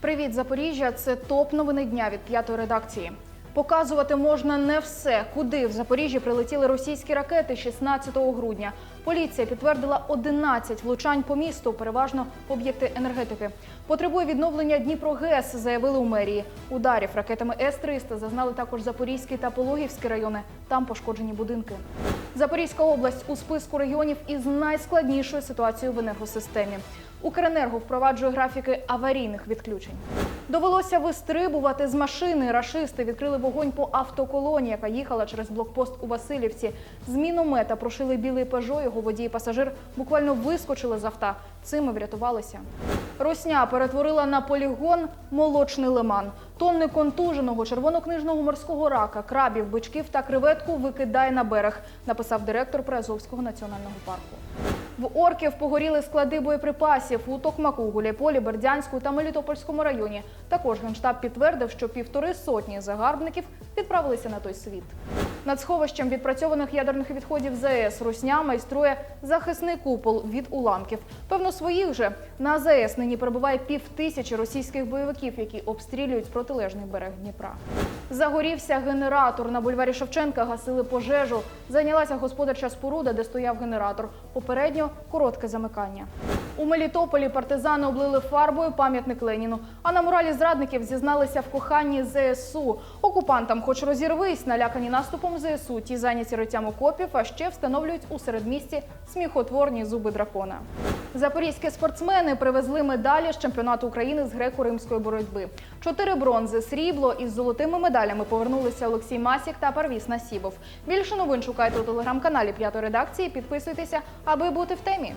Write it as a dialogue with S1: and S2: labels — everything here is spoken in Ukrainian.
S1: Привіт, Запоріжжя! Це топ новини дня від п'ятої редакції. Показувати можна не все, куди в Запоріжжі прилетіли російські ракети 16 грудня. Поліція підтвердила 11 влучань по місту, переважно об'єкти енергетики. Потребує відновлення Дніпрогес, заявили у мерії. Ударів ракетами С-300 зазнали також Запорізький та Пологівський райони. Там пошкоджені будинки. Запорізька область у списку регіонів із найскладнішою ситуацією в енергосистемі. Укренерго впроваджує графіки аварійних відключень. Довелося вистрибувати з машини. Рашисти відкрили вогонь по автоколоні, яка їхала через блокпост у Васильівці. З міномета прошили білий пежо. Його водій і пасажир буквально вискочили з авто. Цим врятувалися. Росня перетворила на полігон молочний лиман. Тонни контуженого червонокнижного морського рака, крабів, бичків та креветку викидає на берег, написав директор Приазовського національного парку. В орків погоріли склади боєприпасів у Токмаку, Гуляйполі, Бердянську та Мелітопольському районі. Також генштаб підтвердив, що півтори сотні загарбників відправилися на той світ. Над сховищем відпрацьованих ядерних відходів ЗАЕС Русня майструє захисний купол від уламків. Певно, своїх же на ЗАЕС нині перебуває півтисячі російських бойовиків, які обстрілюють протилежний берег Дніпра. Загорівся генератор на бульварі Шевченка. Гасили пожежу. Зайнялася господарча споруда, де стояв генератор. Попередньо коротке замикання. У Мелітополі партизани облили фарбою пам'ятник Леніну. А на муралі зрадників зізналися в коханні ЗСУ. Окупантам, хоч розірвись, налякані наступом ЗСУ, ті зайняті риттям окопів, а ще встановлюють у середмісті сміхотворні зуби дракона. Запорізькі спортсмени привезли медалі з чемпіонату України з греко-римської боротьби. Чотири бронзи, срібло із золотими медалями повернулися Олексій Масік та Парвіс Насібов. Більше новин шукайте у телеграм-каналі п'ятої редакції. Підписуйтеся, аби бути в темі.